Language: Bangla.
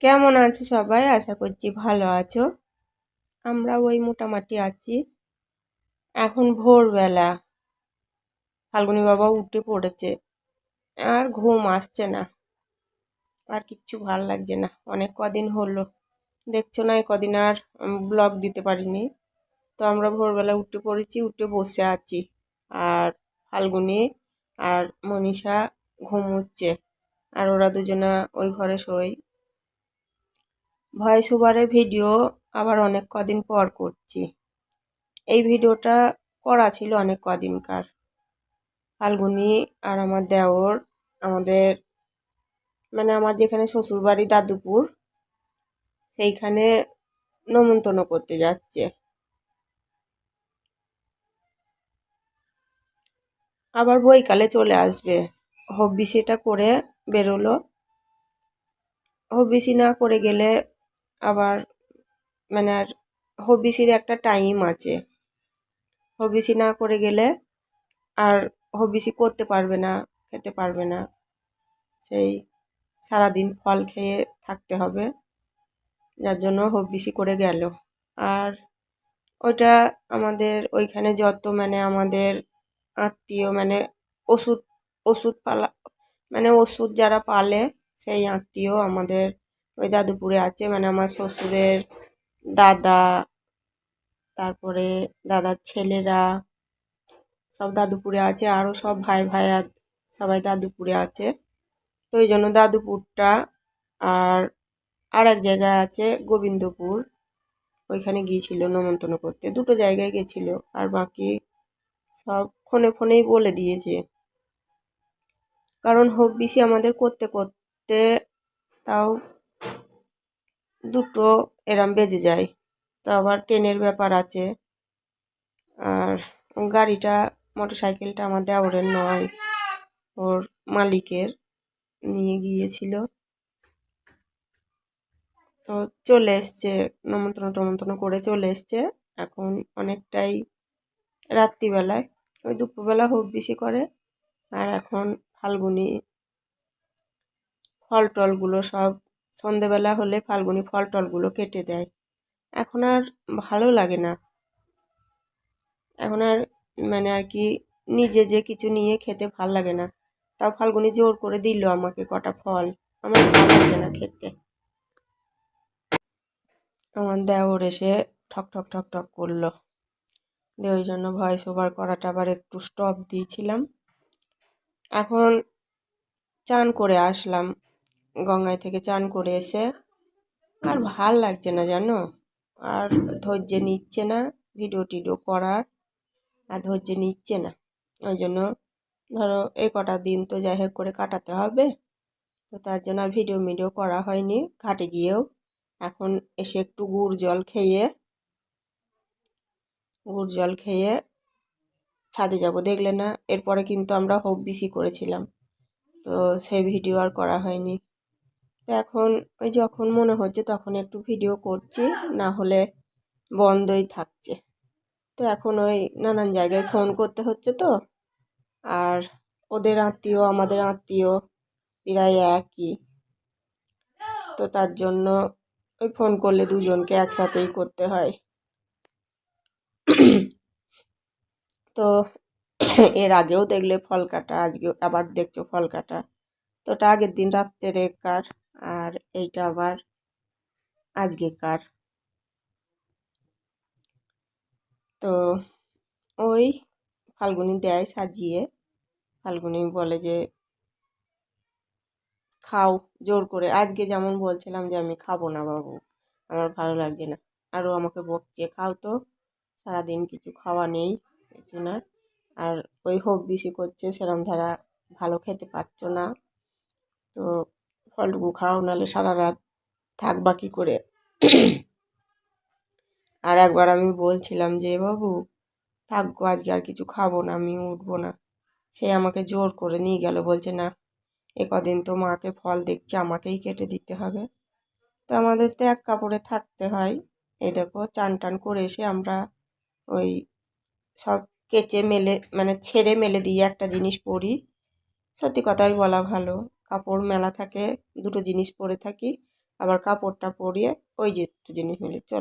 কেমন আছো সবাই? আশা করছি ভালো আছো। আমরা ওই মোটামুটি আছি। এখন ভোরবেলা। ফাল্গুনি বাবা উঠে পড়েছে। আর ঘুম আসছে না। আর কিচ্ছু ভালো লাগছে না। অনেক কদিন হলো। দেখছ না কদিন আর ব্লগ দিতে পারিনি। তো আমরা ভোরবেলা উঠে পড়েছি, উঠে বসে আছি। আর ফাল্গুনি আর মনীষা ঘুমোচ্ছে। আর ওরা দুজনা ওই ঘরে শোয়। ভয়েস ওভারে ভিডিও আবার অনেক কদিন পর করছি। এই ভিডিওটা করা ছিল অনেক কদিনকার। ফাল্গুনি আর আমার দেওর, আমাদের মানে আমার যেখানে শ্বশুরবাড়ি দাদুপুর, সেইখানে নমন্তন্ন করতে যাচ্ছে। আবার বইকালে চলে আসবে। হব্বিসিটা করে বেরোলো। হব্বিসি না করে গেলে আবার মানে আর হবিসির একটা টাইম আছে। হবিসি না করে গেলে আর হবিসি করতে পারবে না, খেতে পারবে না। সেই সারাদিন ফল খেয়ে থাকতে হবে, যার জন্য হবিসি করে গেল। আর ওইটা আমাদের ওইখানে যত মানে আমাদের আত্মীয় মানে ওষুধ ওষুধ পালা মানে ওষুধ যারা পালে সেই আত্মীয় আমাদের ওই দাদুপুরে আছে মানে আমার শ্বশুরের দাদা, তারপরে দাদার ছেলেরা, সব দাদুপুরে আছে আরও সব ভাই ভাইয়া সবাই দাদুপুরে আছে। তো ওই জন্য দাদুপুরটা আর আর এক জায়গায় আছে গোবিন্দপুর, ওইখানে গিয়েছিল নমন্তন্ন করতে। দুটো জায়গায় গেছিল আর বাকি সব ফোনে ফোনেই বলে দিয়েছে। কারণ হোক, বেশি আমাদের করতে করতে তাও দুটো এরম বেজে যায়। তো আবার ট্রেনের ব্যাপার আছে। আর গাড়িটা মোটর সাইকেলটা আমার দেওরের নয়, ওর মালিকের নিয়ে গিয়েছিল। তো চলে এসছে নমন্ত্রণ টমন্ত্রণ করে চলে এসছে। এখন অনেকটাই রাত্রিবেলায়। ওই দুপুরবেলা হোক বেশি করে। আর এখন ফাল্গুনি ফল টলগুলো সব সন্ধেবেলা হলে ফাল্গুনি ফল টলগুলো কেটে দেয়। এখন আর ভালো লাগে না। এখন আর মানে আর কি নিজে যে কিছু নিয়ে খেতে ভালো লাগে না। তাও ফাল্গুনি জোর করে দিল আমাকে কটা ফল। আমার ভালো লাগে না খেতে। আমার দেওর এসে ঠক ঠক ঠক ঠক করল। দিয়ে ওই জন্য ভয়েস ওভার করাটা আবার একটু স্টপ দিয়েছিলাম। এখন চান করে আসলাম। গঙ্গায় থেকে চান করে এসে আর ভালো লাগছে না জানো? আর ধৈর্য নিচ্ছে না ভিডিও টিডিও করার, আর ধৈর্য নিচ্ছে না। ওই জন্য ধরো এই কটা দিন তো যাই হোক করে কাটাতে হবে। তো তার জন্য আর ভিডিও মিডিও করা হয়নি। ঘাটে গিয়েও এখন এসে একটু গুড় জল খেয়ে, গুড় জল খেয়ে ছাদে যাব। দেখলে না, এরপরে কিন্তু আমরা হোপ বিসি করেছিলাম। তো সে ভিডিও আর করা হয়নি। তো এখন ওই যখন মনে হচ্ছে তখন একটু ভিডিও করছি, না হলে বন্ধই থাকছে। তো এখন ওই নানান জায়গায় ফোন করতে হচ্ছে তো। আর ওদের আত্মীয়, আমাদের আত্মীয় প্রায় একই। তো তার জন্য ওই ফোন করলে দুজনকে একসাথেই করতে হয়। তো এর আগেও দেখলে ফল কাটা আজকে আবার দেখছ ফল কাটা তো ওটা আগের দিন রাত্রের কার আর এইটা আবার আজকেকার তো ওই ফাল্গুনি দেয় সাজিয়ে। ফাল্গুনি বলে যে, খাও, জোর করে। আজকে যেমন বলছিলাম যে, আমি খাব না বাবু, আমার ভালো লাগছে না। আরও আমাকে বকছে, খাও তো, সারাদিন কিছু খাওয়া নেই, কিছু না। আর ওই হোক বেশি করছে, সেরম ধারা ভালো খেতে পারছ না। তো ফলটুকু খাও, নাহলে সারা রাত থাকবা কী করে? আর একবার আমি বলছিলাম যে, বাবু থাকব আজকে আর কিছু খাব না, আমি উঠবো না। সে আমাকে জোর করে নিয়ে গেল, বলছে, না, এ কদিন তো মাকে ফল দেখছি, আমাকেই কেটে দিতে হবে। তো আমাদের তো এক কাপড়ে থাকতে হয়। এই দেখো, চান টান করে এসে আমরা ওই সব কেচে মেলে মানে ছেড়ে মেলে দিয়ে একটা জিনিস পরি। সত্যি কথাই বলা ভালো। কাপড় মেলা থাকে, দুটো জিনিস পরে থাকি, আবার কাপড়টা পরিয়ে ওই যে একটু জিনিস মিলে, চলো।